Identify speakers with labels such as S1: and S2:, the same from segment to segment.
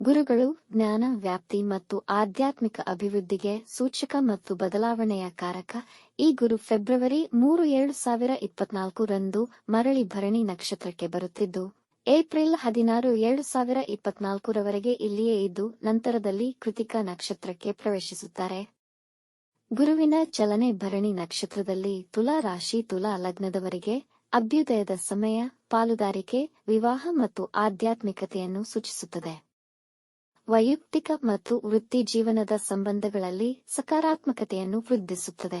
S1: ಗುರುಗಳು, ಜ್ಞಾನ, ವ್ಯಾಪ್ತಿ ಮತ್ತು ಆಧ್ಯಾತ್ಮಿಕ ಅಭಿವೃದ್ಧಿಗೆ ಸೂಚಕ ಮತ್ತು ಬದಲಾವಣೆಯ ಕಾರಕ ಈ ಗುರು ಫೆಬ್ರವರಿ ಮೂರು ಎರಡು ಸಾವಿರ ಇಪ್ಪತ್ನಾಲ್ಕು ರಂದು ಮರಳಿ ಭರಣಿ ನಕ್ಷತ್ರಕ್ಕೆ ಬರುತ್ತಿದ್ದು, ಏಪ್ರಿಲ್ ಹದಿನಾರು ಎರಡು ಸಾವಿರ ಇಪ್ಪತ್ನಾಲ್ಕರವರೆಗೆ ಇಲ್ಲಿಯೇ ಇದ್ದು ನಂತರದಲ್ಲಿ ಕೃತಿಕ ನಕ್ಷತ್ರಕ್ಕೆ ಪ್ರವೇಶಿಸುತ್ತಾರೆ. ಗುರುವಿನ ಚಲನೆ ಭರಣಿ ನಕ್ಷತ್ರದಲ್ಲಿ ತುಲಾ ರಾಶಿ ತುಲಾ ಲಗ್ನದವರಿಗೆ ಅಭ್ಯುದಯದ ಸಮಯ, ಪಾಲುದಾರಿಕೆ, ವಿವಾಹ ಮತ್ತು ಆಧ್ಯಾತ್ಮಿಕತೆಯನ್ನು ಸೂಚಿಸುತ್ತದೆ. ವೈಯಕ್ತಿಕ ಮತ್ತು ವೃತ್ತಿ ಜೀವನದ ಸಂಬಂಧಗಳಲ್ಲಿ ಸಕಾರಾತ್ಮಕತೆಯನ್ನು ವೃದ್ಧಿಸುತ್ತದೆ.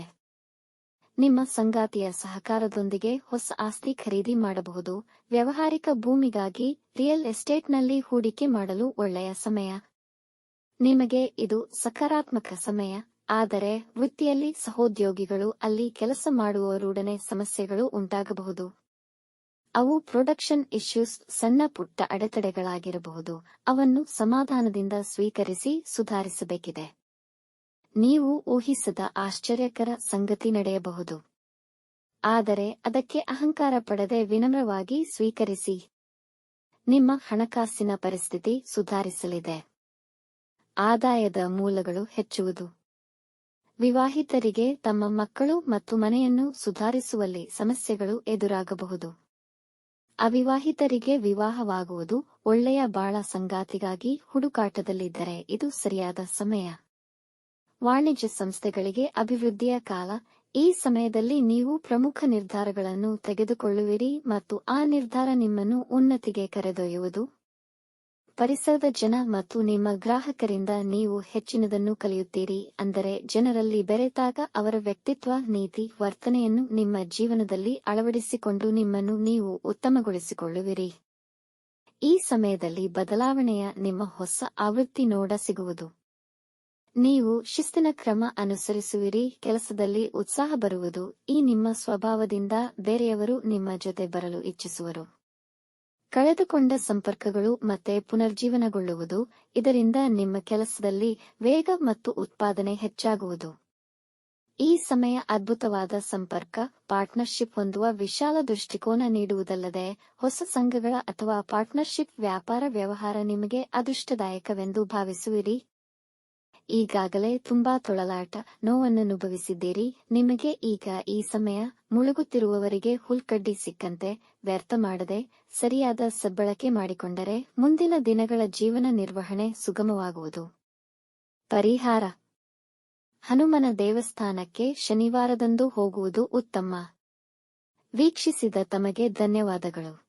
S1: ನಿಮ್ಮ ಸಂಗಾತಿಯ ಸಹಕಾರದೊಂದಿಗೆ ಹೊಸ ಆಸ್ತಿ ಖರೀದಿ ಮಾಡಬಹುದು. ವ್ಯವಹಾರಿಕ ಭೂಮಿಗಾಗಿ ರಿಯಲ್ ಎಸ್ಟೇಟ್ನಲ್ಲಿ ಹೂಡಿಕೆ ಮಾಡಲು ಒಳ್ಳೆಯ ಸಮಯ. ನಿಮಗೆ ಇದು ಸಕಾರಾತ್ಮಕ ಸಮಯ, ಆದರೆ ವೃತ್ತಿಯಲ್ಲಿ ಸಹೋದ್ಯೋಗಿಗಳು ಅಲ್ಲಿ ಕೆಲಸ ಮಾಡುವವರೊಡನೆ ಸಮಸ್ಯೆಗಳು ಉಂಟಾಗಬಹುದು. ಅವು ಪ್ರೊಡಕ್ಷನ್ ಇಶ್ಯೂಸ್ ಸಣ್ಣ ಪುಟ್ಟ ಅಡೆತಡೆಗಳಾಗಿರಬಹುದು. ಅವನ್ನು ಸಮಾಧಾನದಿಂದ ಸ್ವೀಕರಿಸಿ ಸುಧಾರಿಸಬೇಕಿದೆ. ನೀವು ಊಹಿಸದ ಆಶ್ಚರ್ಯಕರ ಸಂಗತಿ ನಡೆಯಬಹುದು. ಆದರೆ ಅದಕ್ಕೆ ಅಹಂಕಾರ ಪಡೆದೆ ವಿನಮ್ರವಾಗಿ ಸ್ವೀಕರಿಸಿ. ನಿಮ್ಮ ಹಣಕಾಸಿನ ಪರಿಸ್ಥಿತಿ ಸುಧಾರಿಸಲಿದೆ. ಆದಾಯದ ಮೂಲಗಳು ಹೆಚ್ಚುವುದು. ವಿವಾಹಿತರಿಗೆ ತಮ್ಮ ಮಕ್ಕಳು ಮತ್ತು ಮನೆಯನ್ನು ಸುಧಾರಿಸುವಲ್ಲಿ ಸಮಸ್ಯೆಗಳು ಎದುರಾಗಬಹುದು. ಅವಿವಾಹಿತರಿಗೆ ವಿವಾಹವಾಗುವುದು ಒಳ್ಳೆಯ ಬಾಳ ಸಂಗಾತಿಗಾಗಿ ಹುಡುಕಾಟದಲ್ಲಿದ್ದರೆ ಇದು ಸರಿಯಾದ ಸಮಯ. ವಾಣಿಜ್ಯ ಸಂಸ್ಥೆಗಳಿಗೆ ಅಭಿವೃದ್ಧಿಯ ಕಾಲ. ಈ ಸಮಯದಲ್ಲಿ ನೀವು ಪ್ರಮುಖ ನಿರ್ಧಾರಗಳನ್ನು ತೆಗೆದುಕೊಳ್ಳುವಿರಿ ಮತ್ತು ಆ ನಿರ್ಧಾರ ನಿಮ್ಮನ್ನು ಉನ್ನತಿಗೆ ಕರೆದೊಯ್ಯುವುದು. ಪರಿಸರದ ಜನ ಮತ್ತು ನಿಮ್ಮ ಗ್ರಾಹಕರಿಂದ ನೀವು ಹೆಚ್ಚಿನದನ್ನು ಕಲಿಯುತ್ತೀರಿ, ಅಂದರೆ ಜನರಲ್ಲಿ ಬೆರೆತಾಗ ಅವರ ವ್ಯಕ್ತಿತ್ವ, ನೀತಿ, ವರ್ತನೆಯನ್ನು ನಿಮ್ಮ ಜೀವನದಲ್ಲಿ ಅಳವಡಿಸಿಕೊಂಡು ನಿಮ್ಮನ್ನು ನೀವು ಉತ್ತಮಗೊಳಿಸಿಕೊಳ್ಳುವಿರಿ. ಈ ಸಮಯದಲ್ಲಿ ಬದಲಾವಣೆಯ ನಿಮ್ಮ ಹೊಸ ಆವೃತ್ತಿ ನೋಡ ಸಿಗುವುದು. ನೀವು ಶಿಸ್ತಿನ ಕ್ರಮ ಅನುಸರಿಸುವಿರಿ, ಕೆಲಸದಲ್ಲಿ ಉತ್ಸಾಹ ಬರುವುದು, ಈ ನಿಮ್ಮ ಸ್ವಭಾವದಿಂದ ಬೇರೆಯವರು ನಿಮ್ಮ ಜೊತೆ ಬರಲು ಇಚ್ಛಿಸುವರು. ಕಳೆದುಕೊಂಡ ಸಂಪರ್ಕಗಳು ಮತ್ತೆ ಪುನರ್ಜೀವನಗೊಳ್ಳುವುದು, ಇದರಿಂದ ನಿಮ್ಮ ಕೆಲಸದಲ್ಲಿ ವೇಗ ಮತ್ತು ಉತ್ಪಾದನೆ ಹೆಚ್ಚಾಗುವುದು. ಈ ಸಮಯ ಅದ್ಭುತವಾದ ಸಂಪರ್ಕ, ಪಾರ್ಟ್ನರ್ಶಿಪ್ ಹೊಂದುವ ವಿಶಾಲ ದೃಷ್ಟಿಕೋನ ನೀಡುವುದಲ್ಲದೆ, ಹೊಸ ಸಂಘಗಳ ಅಥವಾ ಪಾರ್ಟ್ನರ್ಶಿಪ್ ವ್ಯಾಪಾರ ವ್ಯವಹಾರ ನಿಮಗೆ ಅದೃಷ್ಟದಾಯಕವೆಂದು ಭಾವಿಸುವಿರಿ. ಈಗಾಗಲೇ ತುಂಬಾ ತೊಳಲಾಟ ನೋವನ್ನು ಅನುಭವಿಸಿದ್ದೀರಿ ನಿಮಗೆ ಈಗ ಈ ಸಮಯ ಮುಳುಗುತ್ತಿರುವವರಿಗೆ ಹುಲ್ಕಡ್ಡಿ ಸಿಕ್ಕಂತೆ ವ್ಯರ್ಥ ಮಾಡದೆ ಸರಿಯಾದ ಸಬ್ಬಳಕೆ ಮಾಡಿಕೊಂಡರೆ ಮುಂದಿನ ದಿನಗಳ ಜೀವನ ನಿರ್ವಹಣೆ ಸುಗಮವಾಗುವುದು. ಪರಿಹಾರ. ಹನುಮನ ದೇವಸ್ಥಾನಕ್ಕೆ ಶನಿವಾರದಂದು ಹೋಗುವುದು ಉತ್ತಮ. ವೀಕ್ಷಿಸಿದ ತಮಗೆ ಧನ್ಯವಾದಗಳು.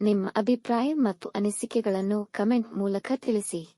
S1: ನಿಮ್ಮ ಅಭಿಪ್ರಾಯ ಮತ್ತು ಅನಿಸಿಕೆಗಳನ್ನು ಕಮೆಂಟ್ ಮೂಲಕ ತಿಳಿಸಿ.